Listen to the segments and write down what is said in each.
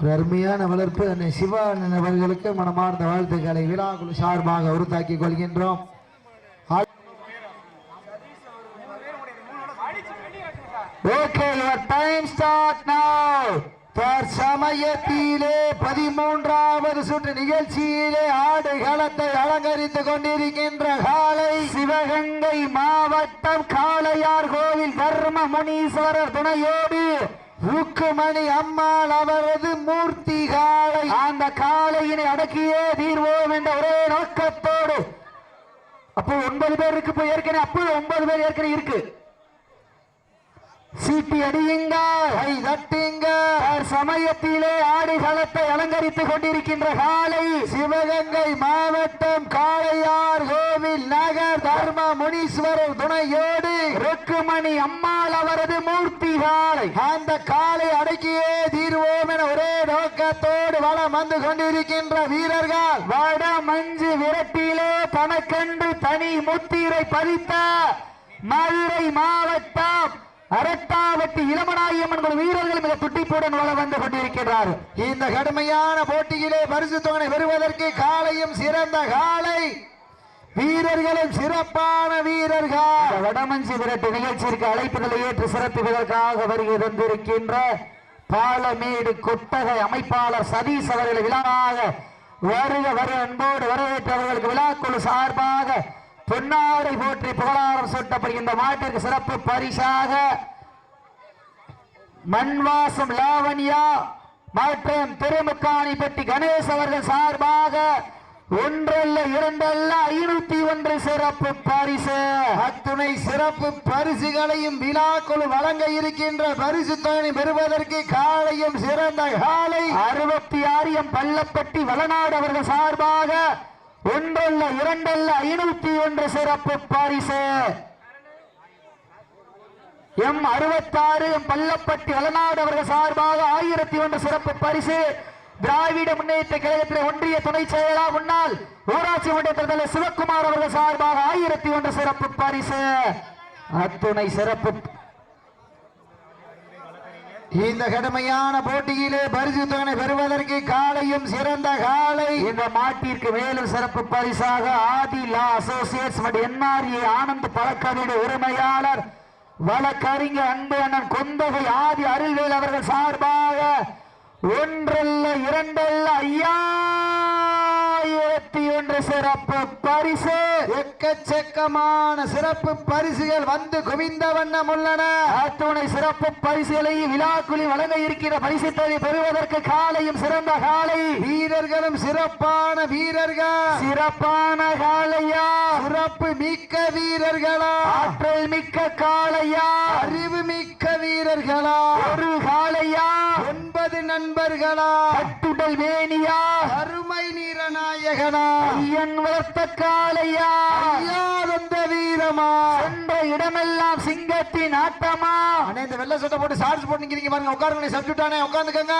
ஒரு அருமையான வளர்ப்பு அன்னை சிவா அண்ணன் அவர்களுக்கு மனமார்ந்த வாழ்த்துக்களை விழாக்குழு சார்பாக உறுத்தாக்கிக் கொள்கின்றோம். சமயத்திலே தற்சமயத்திலே பதிமூன்றாவது சுற்று நிகழ்ச்சியிலே ஆடு களத்தை அலங்கரித்துக் கொண்டிருக்கின்ற காலை சிவகங்கை மாவட்டம் காளையார் கோவில் தர்ம முனீஸ்வரர் துணையோடு ருக்குமணி அம்மாள் அவரது மூர்த்தி காலை. அந்த காளையினை அடக்கியே தீர்வோம் என்ற ஒரே நோக்கத்தோடு. அப்போ ஒன்பது பேர் இருக்கு இப்போ ஏற்கனவே அப்போ ஒன்பது பேர் ஏற்கனவே இருக்கு. சீட்டி அடியுங்க. கை தட்டுங்க. சமயத்திலே ஆடுகளத்தை அலங்கரித்துக் கொண்டிருக்கின்ற காலை சிவகங்கை மாவட்டம் காளையார் கோவில் நகர் தர்ம முனீஸ்வரர் துணையோடு ருக்குமணி அம்மாள் அவரது மூர்த்தி காலை. அந்த காலை அடக்கியே தீர்வோம் என ஒரே நோக்கத்தோடு வளம் வந்து கொண்டிருக்கின்ற வீரர்கள். வட மஞ்சு விரட்டிலே தனக்கென்று தனி முத்திரை பதித்த மதுரை மாவட்டம் அரட்டாவட்டி இளமனாயம்மன் குழு வீரர்கள் மிக துட்டிப்புடன் வள வந்து கொண்டிருக்கிறார் இந்த கடுமையான போட்டியிலே பரிசு தொகனை பெறுவதற்கு காலையும் சிறந்த காலை. வீரர்களும் சிறப்பான வீரர்கள். வடமஞ்சி விரட்டு நிகழ்ச்சிக்கு அழைப்புகளை ஏற்று சிறப்பிப்பதற்காக வருகை தந்திருக்கின்ற பாலமேடு கொட்டகை அமைப்பாளர் சதீஷ் அவர்கள் விழாவாக வருக வரு அன்போடு வரவேற்றவர்களுக்கு விழாக்குழு சார்பாக பொன்னாடை போற்றி புகழாரம் சூட்டப்படுகின்ற மாட்டிற்கு சிறப்பு பரிசாக மண்வாசம் லாவண்யா மற்றும் திருமுக்காணிப்பட்டி கணேஷ் அவர்கள் சார்பாக ஒன்றல்ல இரண்டல்ல ஐநூத்தி ஒன்று சிறப்பு பரிசு. அத்துணை சிறப்பு பரிசுகளையும் விழாக்குழு வழங்க இருக்கின்ற பரிசு தொகை பெறுவதற்கு காலையும் சிறந்த காலை. அறுபத்தி ஆறு எம் பள்ளப்பட்டி வளநாடு அவர்கள் சார்பாக ஒன்றல்ல இரண்டல்ல ஐநூத்தி ஒன்று சிறப்பு பாரிசு. எம் அறுபத்தாறு எம் பள்ளப்பட்டி வளநாடு அவர்கள் சார்பாக ஆயிரத்தி ஒன்று சிறப்பு பரிசு. திராவிட முன்னேற்ற கழகத்தில் ஒன்றிய துணை செயலா முன்னாள் ஊராட்சி மன்ற தலைவர் சிவக்குமார் அவர்கள் சார்பாக ஆயிரத்தி ஒன்று சிறப்பு பரிசு. அத்துணை சிறப்பு இந்த கடுமையான போட்டியிலே பரிசு தொகை பெறுவதற்கு காலையும் சிறந்த காலை. இந்த மாட்டிற்கு மேலும் சிறப்பு பரிசாக ஆதி லா அசோசியேட்ஸ் மற்றும் என்ஆர்ஏ ஆனந்த் பழக்கவிட உரிமையாளர் வழக்கறிஞர் அன்பு அண்ணன் குந்தகை ஆதி அருள்வேல் அவர்கள் சார்பாக ஒன்றல்ல இரண்டல்ல ஐயா! ஐயாயிரத்தி ஒன்று சிறப்பு பரிசு. எக்கச்சக்கமான சிறப்பு பரிசுகள் வந்து குவிந்த வண்ணம் உள்ளன. அத்துணை சிறப்பு பரிசுகளை விழாக்குழி வழங்க இருக்கிற பரிசு தொகை பெறுவதற்கு காலையும் சிறந்த காலை. வீரர்களும் சிறப்பான வீரர்கள். சிறப்பான காலையா சிறப்பு மிக்க வீரர்களா. ஆற்றல் மிக்க காளையா. அறிவு மிக்க வீரர்களா. ஒரு காளையா. ஒன்பது நண்பர்களா? கட்டுடல் வேணியா அருமை நீரநாயகனா? ஐயன் வளர்த்த காளையா? ஐயா வந்த வீரமா? சென்ற இடமெல்லாம் சிங்கத்தின் ஆட்டமா? அண்ணே இந்த வெள்ளை சட்டை போட்டு ஷார்ட்ஸ் போட்டு நிக்கிறீங்க பாருங்க. உட்காருங்க சப்ஜெக்டானே உட்காந்துக்கங்க.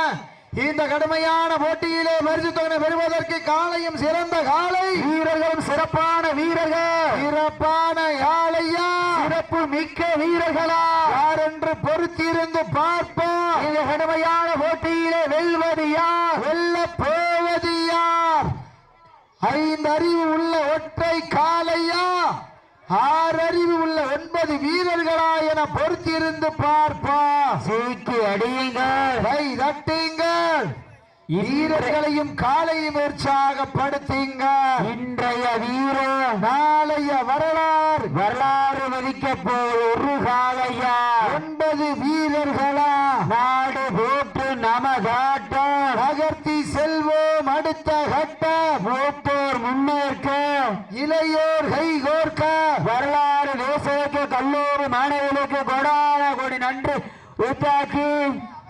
இந்த கடுமையான போட்டியிலே பரிசு தொகை பெறுவதற்கு காலையும் சிறந்த காலை. வீரர்களும் சிறப்பான வீரர்கள். சிறப்பான காளையா சிறப்பு மிக்க வீரர்களா. யார் என்று பொறுத்திருந்து பார்ப்போம். இந்த கடுமையான போட்டியிலே வெல்வது யார்? வெல்ல போவது யார்? ஐந்து அறிவு உள்ள ஒற்றை ஆறு அறிவு ஒன்பது வீரர்களா என பொறுத்திருந்து பார்ப்போம் சீக்கி அடியுங்கள். கை தட்டுங்கள். வீரர்களையும் காலையும் உற்சாகப்படுத்துங்க இன்றைய வீரர். நாளைய வரலாறு. வரலாறு மதிக்க ஒரு காலையா ஒன்பது வீரர்களா. நாடு போட்டு நமதாட்டம். நகர்த்தி செல்வோம் அடுத்த கட்ட மூப்போர் முன்னேற்க இளையோர் கை கோர்க்க. வரலாறு தேசத்துக்கு கல்லூரி மாணவர்களுக்கு கொடான கொடி நன்றி. உத்தாக்கி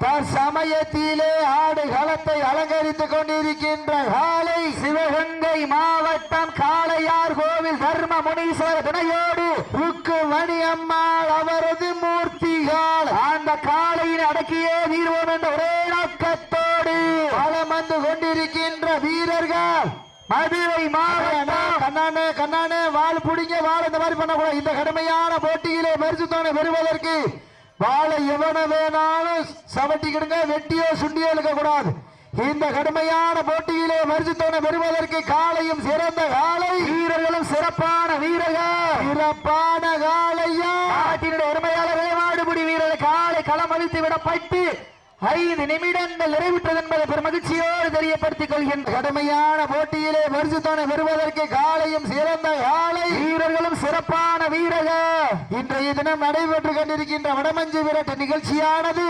தற்சமயத்திலே ஆடு களத்தை அலங்கரித்துக் கொண்டிருக்கின்ற காலை சிவகங்கை மாவட்டம் காளையார் கோவில் தர்ம முனீஸ்வர துணையோடு ருக்கு மணியம்மாள் அவரது மூர்த்திகள். அந்த காளையின் அடக்கியே வீர்வோம் என்ற ஒரே நோக்கத்தோடு வலம் வந்து கொண்டிருக்கின்ற வீரர்கள். மதுரை மாவட்டம் கண்ணானே கண்ணானே வாள் புடிங்க வாள் இந்த மாதிரி பண்ணக்கூடாது. இந்த கடுமையான போட்டியிலே பரிசு தொகை பெறுவதற்கு வாழை எவன வேணாலும் சவட்டிக்கிடுங்க வெட்டியோ சுண்டியோ இருக்க கூடாது இந்த கடுமையான போட்டியிலே பரிசுத்தோனை பெறுவதற்கு காலையும் சிறந்த காலை. வீரர்களும் சிறப்பான வீரர்கள். சிறப்பான காலையா? நாட்டினுடைய உரிமையாளர்களே மாடுபிடி வீரர்கள். காலை அழித்து விடப்பட்டு ஐந்து நிமிடங்கள் நிறைவுற்றது என்பதை பெரும் மகிழ்ச்சியோடு தெரியப்படுத்திக் கொள்கின்ற கடுமையான போட்டியிலே பரிசுத்தோனை பெறுவதற்கு காலையும் சிறந்த காலை. வீரர்களும் சிறப்பான வீரர்கள் இன்றைய தினம் நடைபெற்று கொண்டிருக்கின்ற வடமஞ்சு விரட்டு நிகழ்ச்சியானது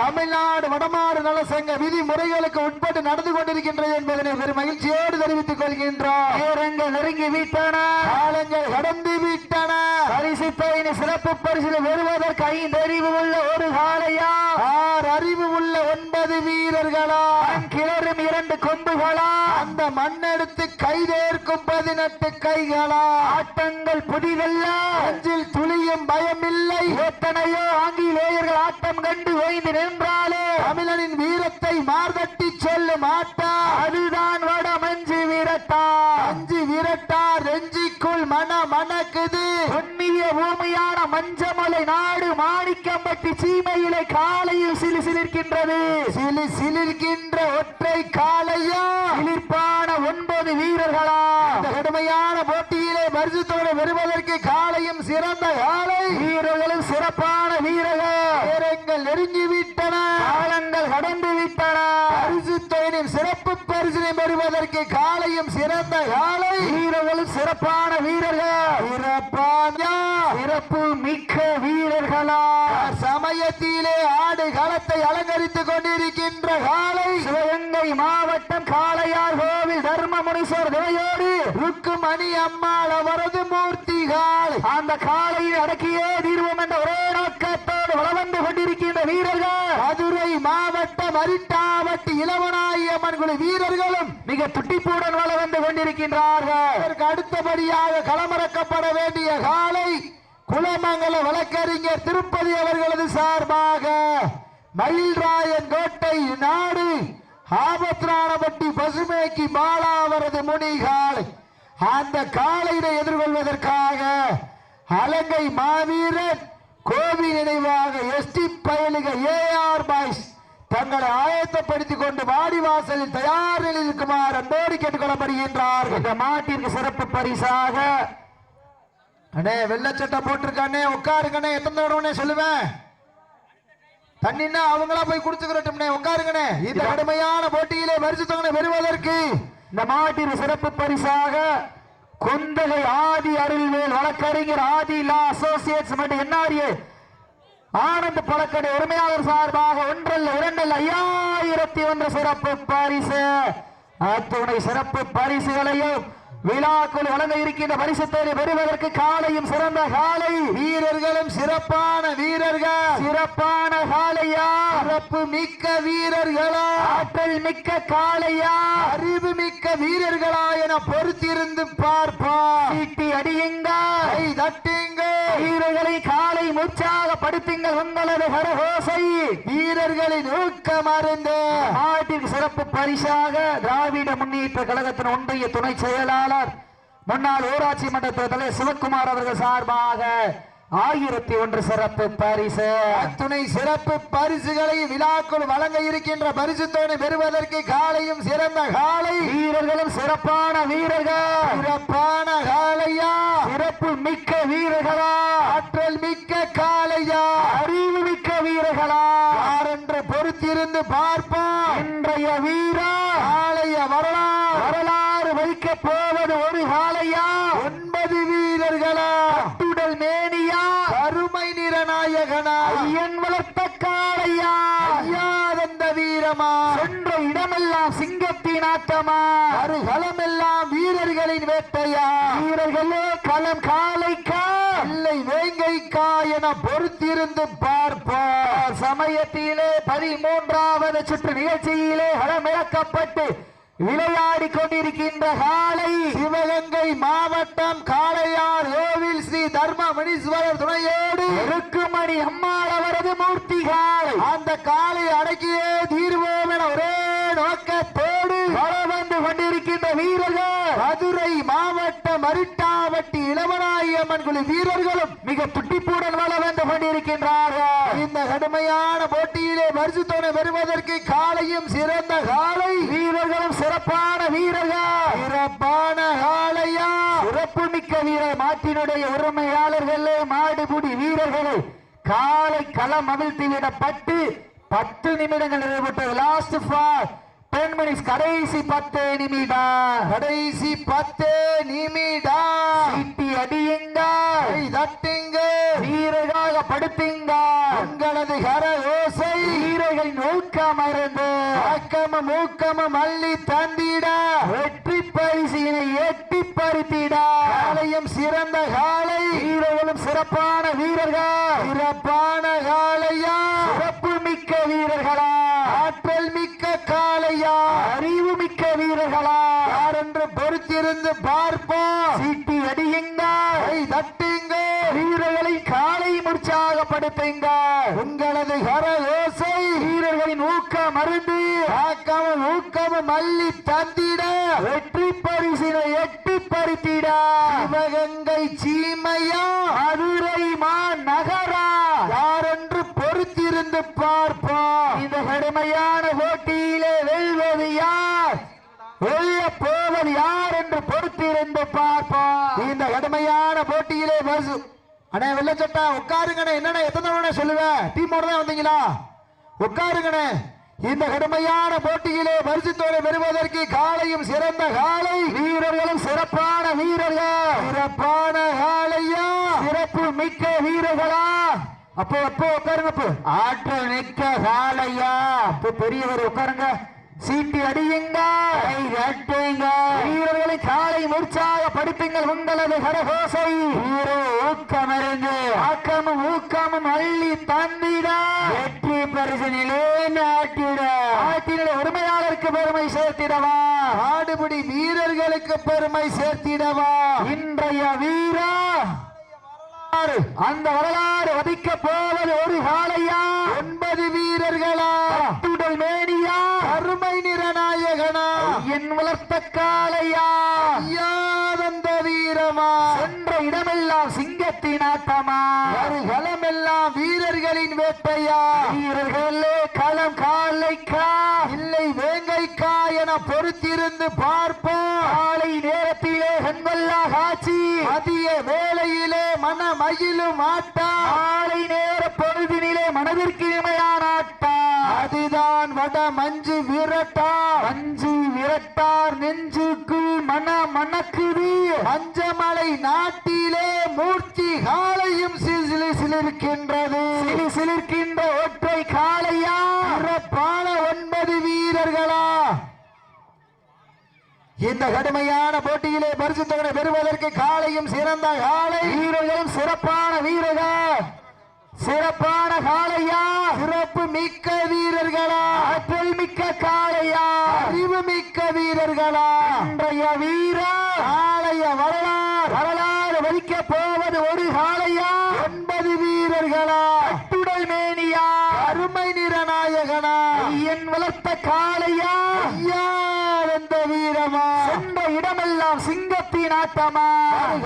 தமிழ்நாடு வடமாறு நல சங்க விதிமுறைகளுக்கு உட்பட்டு நடந்து கொண்டிருக்கின்றது என்பதனை பெரும் மகிழ்ச்சியோடு தெரிவித்துக் கொள்கின்றோம். நேரங்கள் நெருங்கி விட்டன. காலங்கள் கடந்து விட்டன. பரிசு பயணி சிறப்பு பரிசு பெறுவதற்கு ஐந்து அறிவு உள்ள ஒரு காலையா ஆறு அறிவு உள்ள ஒன்பது வீரர்களா? கிளறும் இரண்டு கொம்புகளா? அந்த மண்ணெடுத்து கைதேர்க்கும் பதினெட்டு கைகளா? ஆட்டங்கள் புதிதல்ல. அஞ்சில் துளியும் பயமில்லை. எத்தனையோ ஆங்கிலேயர்கள் ஆட்டம் கண்டு ஓய்ந்து நின்றாலே. தமிழனின் வீரத்தை மார்தட்டி சொல்லும் ஆட்டா அதுதான் வட மஞ்சு வீரட்டா. மஞ்சு வீரட்டா ரெஞ்சிக்குள் மன மணக்குது. புண்ணிய பூமியான மஞ்சமலை நாடு மாணிக்கம்பட்டி சீமையிலே காலையில் சிலு சிலிர்க்கின்றது. சிலு சிலிர்க்கின்ற ஒற்றை காலையா? சிலிர்ப்பான ஒன்பது வீரர்களா? கடுமையான போட்டியிலே பரிசுத்தோடு பெறுவதற்கு காலையும் சிறந்த காலை. வீரர்களும் சிறப்பான வீரர்கள். நெருங்கி விட்டன காலங்கள் கடந்து விட்டன. தொழிலின் சிறப்பு பரிசினை பெறுவதற்கு காலையும் சிறந்த காலை. வீரர்களும் சிறப்பான வீரர்கள். சிறப்பான சிறப்பு மிக்க வீரர்களா. சமயத்திலே ஆடு களத்தை அலங்கரித்துக் கொண்டிருக்கின்ற காலை. சிவகங்கை மாவட்டம் காளையார் கோவில் தர்ம முனீஸ்வர் துணையோடு ருக்குமணி அம்மாள் அவரது மூர்த்தி காலை. அந்த காலையை அடக்கியே தீர்வோம் என்ற ஒரே நோக்கத்தோடு வளம் வந்து கொண்டிருக்கின்ற வீரர்கள் மதுரை மாவட்டம் அரிட்டாவட்டி இளவனாயம்மன் குழு வீரர்களும் மிக துட்டிப்புடன் வள வந்து கொண்டிருக்கின்றார்கள். இதற்கு அடுத்தபடியாக களமிறக்கப்பட வேண்டிய காலை குலமங்கல வழக்கறிஞர் திருப்பதி அவர்களது சார்பாக மயில்ராயன் கோட்டை நாடு ஆபத்ராணப்பட்டி பசுமேக்கு பாலா அவரது முனி காலை. அந்த காலையினை எதிர்கொள்வதற்காக அலங்கை மாவீரன் கோவில் நினைவாக எஸ்டி பயணிக ஏஆர் பாய்ஸ் தங்களை ஆயத்தப்படுத்திக் கொண்டு வாடி வாசலில் தயார் நிலையில் இருக்குமாறு அன்போடு கேட்டுக்கொள்ளப்படுகின்றார். இந்த மாட்டிற்கு சிறப்பு பரிசாக. அண்ணே வெள்ளச்சட்டை போட்டிருக்கானே உட்காருங்கண்ணே எத்தனை தடவை சொல்லுவேன்? தண்ணின்னா அவங்களா போய் குடிச்சுக்கிறட்டும்னே உட்காருங்கண்ணே. இந்த கடுமையான போட்டியிலே பரிசு தொகை பெறுவதற்கு இந்த மாட்டின் சிறப்பு பரிசாக குந்தகை ஆதி அருள்வேல் வழக்கறிஞர் ஆதி லா அசோசியேட்ஸ் மற்றும் என்ஆர்ஏ ஆனந்த பழக்கடை உரிமையாளர் சார்பாக ஒன்றல்ல இரண்டல்ல ஐயாயிரத்தி ஒன்று சிறப்பு பரிசு. அத்துணை சிறப்பு பரிசுகளையும் விழாக்குள் வழங்க இருக்கின்ற பரிசுத்தோடு பெறுவதற்கு காலையும் சிறந்த காலை. வீரர்களும் சிறப்பான வீரர்கள். சிறப்பான காலையா? சிறப்பு மிக்க வீரர்களா? ஆற்றல் மிக்க காளையா? அறிவு மிக்க வீரர்களா என பொறுத்திருந்து பார்ப்போம் சீட்டி அடியுங்க கை தட்டுங்க வீரர்களை காலை உற்சாகப்படுத்துங்கள் உங்களது கரகோசை. வீரர்களின் ஊக்கம் அருந்து நாட்டிற்கு சிறப்பு பரிசாக திராவிட முன்னேற்ற கழகத்தின் ஒன்றிய துணை செயலாளர் முன்னாள் ஊராட்சி மன்ற தலைவர் சிவக்குமார் அவர்கள் சார்பாக ஆயிரத்தி ஒன்று சிறப்பு பரிசு. அத்துணை சிறப்பு பரிசுகளை விழாக்குள் வழங்க இருக்கின்ற பரிசுத்தோடு பெறுவதற்கு காலையும் சிறந்த காலை. வீரர்களும் சிறப்பான வீரர்கள். சிறப்பான காளையா சிறப்பு மிக்க வீரர்களா? ஆற்றல் மிக்க காளையா அறிவு மிக்க வீரர்களா? யார் என்று பொறுத்திருந்து பார்ப்போம். இன்றைய வீரா காளைய வரலாறு வரலாறு வைக்க போவது ஒரு காளையா ஒன்பது வீரர்களா கட்டுடல் மேனியா கருமை நிறநாயகனா ஐயன் வளர்த்த காளையா ஐயாதந்த வீரமா சென்ற இடமெல்லாம் ஆட்டமா அருகலமெல்லாம் வீரர்களின் வேட்டையா? வீரர்களே களம் காளைக்கா இல்லை வேங்கைக்கா என பொறுத்திருந்து பார்ப்பார் சமயத்திலே பதிமூன்றாவது சுற்று நிகழ்ச்சியிலே களமிழக்கப்பட்டு விளையாடி கொண்டிருக்கின்ற காலை சிவகங்கை மாவட்டம் காளையார் கோவில் ஸ்ரீ தர்ம முனீஸ்வரர் துணையோடு இருக்குமணி அம்மாள் அவரது மூர்த்தி காலை. அந்த காலை அடக்கியே தீர்வோம் என ஒரே நோக்கத்தோடு வந்து கொண்டிருக்கின்ற வீரர்கள் மதுரை மாவட்டம் அரிட்டாவட்டி இளவனாய் மாரியம்மன் குழு வீரர்களும் மிக துட்டிப்புடன் வள வந்து கொண்டிருக்கின்றார்கள். இந்த கடுமையான போட்டியிலே பரிசுத்தோனை பெறுவதற்கு காலையும் சிறந்த காலை. வீரர்களும் சிறப்பான வீரர்கள். சிறப்பான காளையா சிறப்பு மிக்க வீரர் மாட்டினுடைய உரிமையாளர்களே மாடுபுடி வீரர்களே காலை களம் அவிழ்த்து விடப்பட்டு பத்து நிமிடங்கள் நிறைவுற்றது லாஸ்ட் ஃபார் டென் மினிட்ஸ் கடைசி பத்து நிமிடம் கடைசி பத்து நிமிடம் சீட்டி அடியுங்க. தட்டுங்க. வீரராக படுத்துங்க. உங்களது கர ஓசை. வீரர்களின் ஊக்கம் இருந்து. ஆக்கமும் ஊக்கமும் அள்ளி தந்திட. வெற்றி பரிசினை எட்டி பறித்திட. காலையும் சிறந்த காலை. வீரர்களும் சிறப்பான வீரர்கள். சிறப்பான காலையா. சிறப்பு மிக்க வீரர்களா. ஆற்றல் மிக்க காளையா அறிவு மிக்க வீரர்களா யார் என்று பொறுத்திருந்து பார்ப்போம் சீட்டி அடியுங்க கை தட்டுங்க வீரர்களை காலை உற்சாகப்படுத்துங்க உங்களது கர ஓசை வீரர்களின் ஊக்க மருந்து ஆக்கமும் ஊக்கமும் மல்லி தந்திட வெற்றி பரிசினை எட்டி பறித்திட. சிவகங்கை சீமையா மதுரை மா நகரா யாரென்று பொறுத்திருந்து பார்ப்போம். இந்த கடுமையான போட்டியிலே வெல்வது யார்? வெல்ல போவது யார் என்று பொறுத்திருந்து பார்ப்போம். இந்த கடுமையான போட்டியிலே பசு அண்ணே வெள்ளச்சட்டா உட்காருங்கண்ணே. என்னண்ணே எத்தனை தடவை சொல்லுவேன் டீமோட தான் வந்தீங்களா? உட்காருங்கண்ணே. இந்த கடுமையான போட்டியிலே பரிசுத்தோடு பெறுவதற்கு காலையும் சிறந்த காலை. வீரர்களும் சிறப்பான வீரர்கள்? சிறப்பான காலையா? சிறப்பு மிக்க வீரர்களா? அப்போ அப்போ உட்காருங்க அப்போ ஆற்றல் மிக்க காலையா? அப்போ பெரியவர் உட்காருங்க. சீட்டி அடியுங்க. கை தட்டுங்க வீரர்களை காலை உற்சாகப்படுத்துங்கள் உங்களது கரகோசை. வீர ஊக்கமருந்து ஆக்கமும் ஊக்கமும் அள்ளி தந்திட. வெற்றி பரிசனிலே நாட்டிட. நாட்டினுடைய உரிமையாளருக்கு பெருமை சேர்த்திடவா. ஆடுபடி வீரர்களுக்கு பெருமை சேர்த்திடவா. இன்றைய வீரா அந்த வரலாறு வதிக்க போவது ஒரு காலையா ஒன்பது வீரர்களா. நிறநாயகனா என் வளர்த்த காளையா? வீரமா? சென்ற இடமெல்லாம் சிங்கத்தின் ஆட்டமா? ஒரு களமெல்லாம் வீரர்களின் வேட்டையா? வீரர்களே களம் காலைக்கா இல்லை வேங்கைக்கா என பொறுத்திருந்து பார்ப்போம். காலை நேரத்திலே கண்கொள்ளா காட்சி மதிய வேளையிலே மன மகிழும் ஆட்டா. காலை நேர பொழுதினிலே மனதிற்கு இனிமையான ஆட்டா. அதுதான் வட மஞ்சு விரட்டா மஞ்சு விரட்டார் நெஞ்சுக்குள் மன மணக்குது. பஞ்சமலை நாட்டிலே மூர்த்தி காலையும் சிலு சிலிருக்கின்றது. சிலு சிலிர்க்கின்ற ஒற்றை காளையா? சிறப்பான ஒன்பது வீரர்களா. இந்த கடுமையான போட்டியிலே பரிசு தொகை பெறுவதற்கு காலையும் சிறந்த காலை வீரர்களும் சிறப்பான வீரர்கள். சிறப்பான காளையா. சிறப்பு மிக்க வீரர்களா. ஆற்றல் மிக்க காளையா. அறிவு மிக்க வீரர்களா. இன்றைய வீரா காளைய வரலாறு. வரலாறு வலிக்க போவது ஒரு காளையா. ஒன்பது வீரர்களா. அட்டுடல் மேனியா. அருமை நிறநாயகனா. என் வளர்த்த காளையா. ஐயா வீரமா? சென்ற இடமெல்லாம் சிங்கத்தின் ஆட்டமா?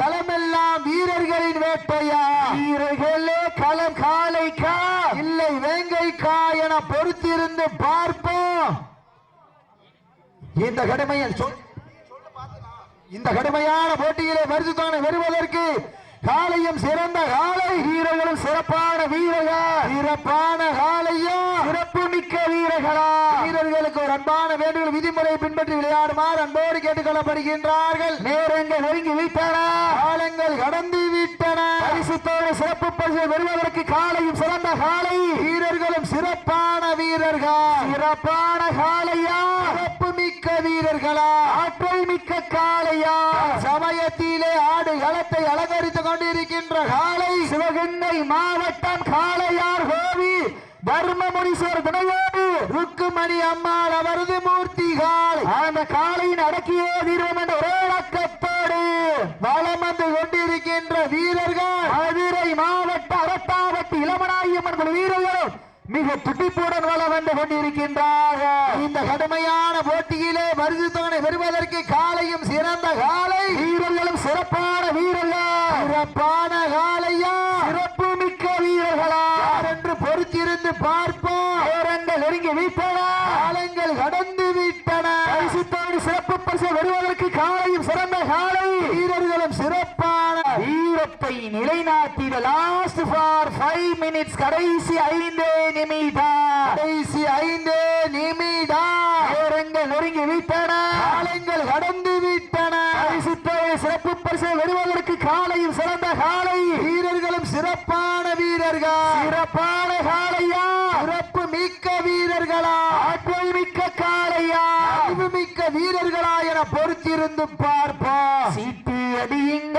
களமெல்லாம் வீரர்களின் வேட்டையா? வீரர்களே களம் காளைக்கா இல்லை வேங்கைக்கா என பொறுத்திருந்து பார்ப்போம். இந்த கடுமையை சொல் இந்த கடுமையான போட்டியிலே பரிசுத்தான வருவதற்கு காலையும் சிறந்த காலை. வீரர்களும் சிறப்பான வீரர்கள். சிறப்பான காலையும் சிறப்பு மிக்க வீரர்களா வீரர்களுக்கு ஒரு அன்பான வேண்டுகோள் விதிமுறை பின்பற்றி விளையாடுமாறு அன்போடு கேட்டுக் கொள்ளப்படுகின்றார்கள் நேரங்கள் நெருங்கி விட்டன. காலங்கள் கடந்து விட்டன. பரிசுத்தோடு சிறப்பு பரிசு வருவதற்கு காலையும் சிறந்த காலை. வீரர்களும் சிறப்பான வீரர்கள். சிறப்பான காலையா? சிறப்பு மிக்க வீரர்களா? ஆற்றல் மிக்க காளையா சமயத்திலே ஆடு களத்தை அலங்கரித்துக் கொண்டிருக்கின்ற காளை சிவகங்கை மாவட்டம் காளையார் கோவி தர்மமுனீஸ்வர் துணையோடு ருக்குமணி அம்மாள் அவரது மூர்த்தி காளை அந்த காளையின் அடக்கியே தீர்வம் என்ற ஒரே வலம் வந்து கொண்டிருக்கின்ற வீரர்கள். மதுரை மாவட்ட அரட்டாவட்டி இளமனாயம்மன் குழு வீரர்களும் மிக துடிப்புடன் வளம் வந்து கொண்டிருக்கின்றார்கள். இந்த கடுமையான போட்டியிலே பரிசு தொகை பெறுவதற்கு காலையும் சிறந்த காலை. வீரர்களும் சிறப்பான வீரர்கள். சிறப்பான காலையா சிறப்பு மிக்க வீரர்களா என்று பொறுத்திருந்து பார்ப்போம். நேரங்கள் நெருங்கி விட்டன. காலங்கள் கடந்து விட்டன. பரிசுத்தவனி சிறப்பு பரிசு வருவதற்கு காலையும் சிறந்த காலை. வீரர்களும் சிறப்பான வீரத்தை நிலைநாட்டிட லாஸ்ட் ஃபார் ஃபைவ் மினிட்ஸ் கடைசி ஐந்து நிமிடம் கடைசி ஐந்து நிமிடம் நேரங்கள் நெருங்கி விட்டன. காலங்கள் கடந்து விட்டன. பரிசுத்தவனி சிறப்பு பரிசு வருவதற்கு காலையும் சிறந்த காலை. வீரர்களும் சிறப்பான வீரர்கள். சிறப்பான காளையா சிறப்பு மிக்க வீரர்களா? ஆற்றல் மிக்க காளையா அறிவு மிக்க வீரர்களா என பொறுத்திருந்து பார்ப்போம். சீட்டி அடியுங்க.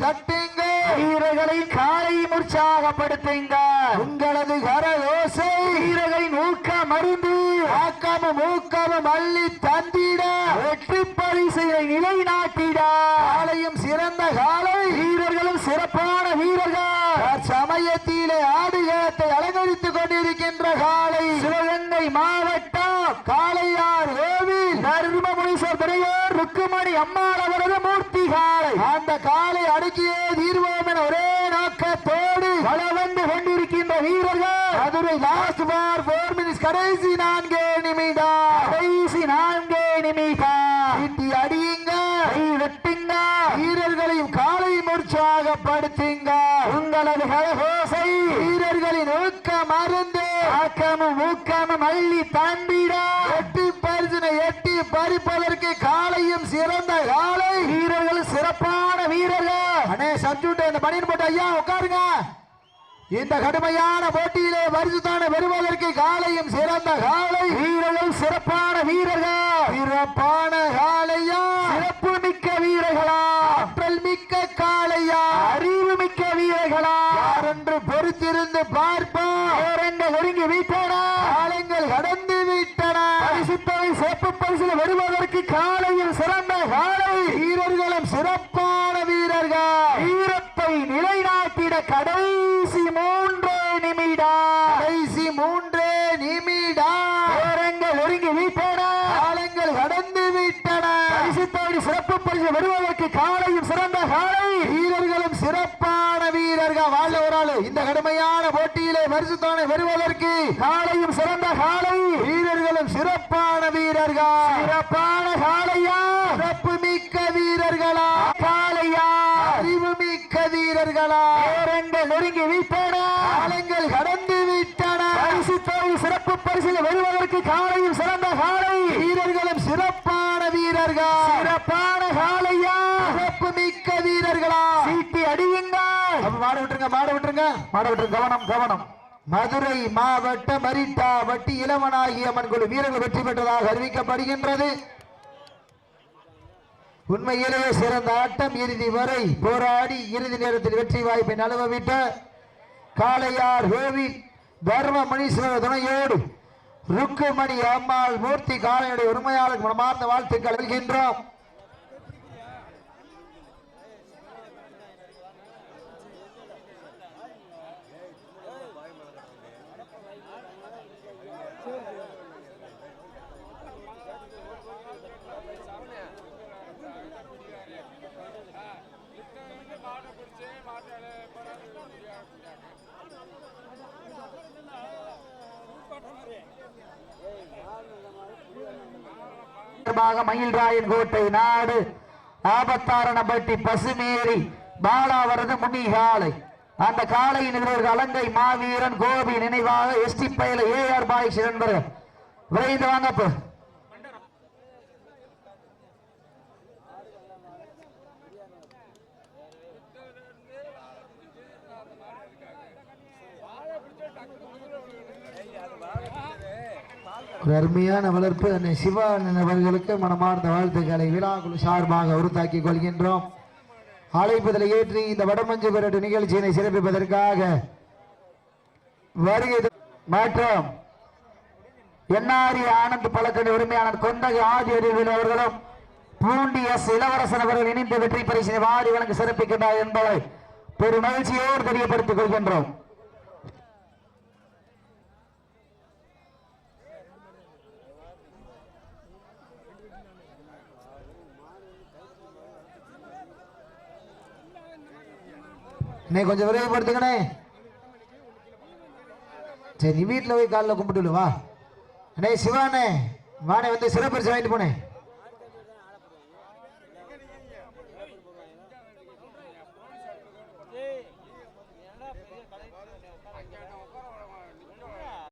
தட்டுங்க. வீரர்களை காலை உற்சாகப்படுத்துங்க. உங்களது கரதோசை வீரர்களின் ஊக்க மருந்து. ஆக்காம மூக்காம மல்லி தந்திட. வெற்றி பரிசையை நிலைநாட்டிட. காலையும் சிறந்த காலை. வீரர்களும் சிறப்பான வீரர்கள். சமயத்திலே ஆடுகளத்தை அலங்கரித்துக் கொண்டிருக்கின்ற காலை. சிவகங்கை மாவட்டம் காளையார் கோவில். தர்மபுரீஸ்வர் துறையோர் ருக்குமணி அம்மாள் அவரது மூர்த்தி காலை. அந்த காலை அடக்கியே தீர்வோம் என ஒரே நோக்கத்தோடு வந்து கொண்டிருக்கின்ற வீரர்கள். Madurai last for four minutes கடைசி நான்கே நிமிடம். கடைசி நான்கே நிமிடம். அடியுங்க. கை வெட்டுங்க. வீரர்களையும் காலையும் உற்சாகப்படுத்துங்க உங்களது கழகோசை வீரர்களின் ஊக்க மருந்து ஆக்கமும் ஊக்கமும் அள்ளி தாண்டிட. எட்டி பரிசனை எட்டி பறிப்பதற்கு காலையும் சிறந்த காலை. வீரர்கள் சிறப்பான வீரர்கள். அண்ணே சப்ஜூட் இந்த பணியின் போட்டு ஐயா உட்காருங்க. இந்த கடுமையான போட்டியிலே பரிசுத்தான பெறுவதற்கு காலையும் சிறந்த காலை. வீரர்கள் சிறப்பான வீரர்கள். சிறப்பான காளையா சிறப்பு மிக்க வீரர்களா? ஆற்றல் மிக்க காளையா அறிவு மிக்க வீரர்களா? யாரென்று பொறுத்திருந்து பார்ப்போம் நேரங்கள் ஒருங்கி விட்டன. காலங்கள் கடந்து விட்டன. பரிசுத்தவை சிறப்பு பரிசில் வருவதற்கு காலையில் சிறந்த காலை. வீரர்களும் சிறப்பான வீரர்கள். வீரத்தை நிலைநாட்டிட கடைசி மூன்று நிமிடம் கடைசி மூன்று நிமிடம் நேரங்கள் ஒருங்கி விட்டன காலங்கள் கடந்து விட்டன பரிசுத்தோடு சிறப்பு பரிசு வருவதற்கு காலையும் சிறந்த காலை வீரர்களும் சிறப்பான வீரர்கள் வாழ்ல ஒரு ஆளு இந்த கடுமையான போட்டியிலே பரிசுத்தானை வருவதற்கு காலையும் சிறந்த காலை. வீரர்களும் சிறப்பான வீரர்கள். சிறப்பான காளையா சிறப்பு மிக்க வீரர்களா? காளையா அறிவு மிக்க வீரர்களா? நேரங்கள் நெருங்கி விட்டன காலங்கள் கடந்து விட்டன பரிசு சிறப்பு பரிசில் வருவதற்கு காலையும் சிறந்த காலை வீரர்களும் சிறப்பான வீரர்கள் சிறப்பான காளையா சிறப்பு மிக்க வீரர்களா சீட்டி அடியுங்க மாட விட்டுருங்க மாட விட்டுருங்க கவனம் கவனம். மதுரை மாவட்ட மரிட்டா வட்டி இளவனாகி அம்மன் குழு வீரர்கள் வெற்றி பெற்றதாக அறிவிக்கப்படுகின்றது. உண்மையிலேயே சிறந்த ஆட்டம் இறுதி வரை போராடி இறுதி நேரத்தில் வெற்றி வாய்ப்பை நழுவவிட்ட காளையார் கோவில் தர்ம மணீஸ்வர துணையோடு ருக்குமணி அம்மாள் மூர்த்தி காளையுடைய உரிமையாளர் மனமார்ந்த வாழ்த்துக்கள் அளிக்கின்றோம். சார்பாக மயில்ராயன் கோட்டை நாடு ஆபத்தாரணப்பட்டி பசுமேரி பாலாவரது முனிகாலை அந்த காளையின் எதிர்வர்கள் அலங்கை மாவீரன் கோபி நினைவாக எஸ்டி பயில ஏஆர் பாய் நண்பர்கள் விரைந்து வாங்கப்போ ஒரு அருமையான வளர்ப்பு அன்னை சிவா நபர்களுக்கு அவர்களுக்கு மனமார்ந்த வாழ்த்துக்களை விழாக்குழு சார்பாக உறுத்தாக்கிக் கொள்கின்றோம். அழைப்பதில் ஏற்றி இந்த வடமஞ்சு பெரட்டு நிகழ்ச்சியினை சிறப்பிப்பதற்காக வருகை மாற்றம் மற்றும் என்ஆரி ஆனந்த் பழக்கணி உரிமையாளர் கொண்டகை ஆதி அறிவியல் அவர்களும் பூண்டி எஸ் இளவரசன் அவர்கள் இணைந்து வெற்றி பரிசினை வாரி வழங்க சிறப்பிக்கின்றார் என்பதை பெரும் மகிழ்ச்சியோடு தெரியப்படுத்திக் கொள்கின்றோம். அண்ணே கொஞ்சம் விரைவுபடுத்துங்கண்ணே. சரி நீ வீட்டில் போய் காலைல கும்பிட்டு வா. அண்ணே சிவானே வானே வந்து சிறப்பரிசு வாங்கிட்டு போனேன்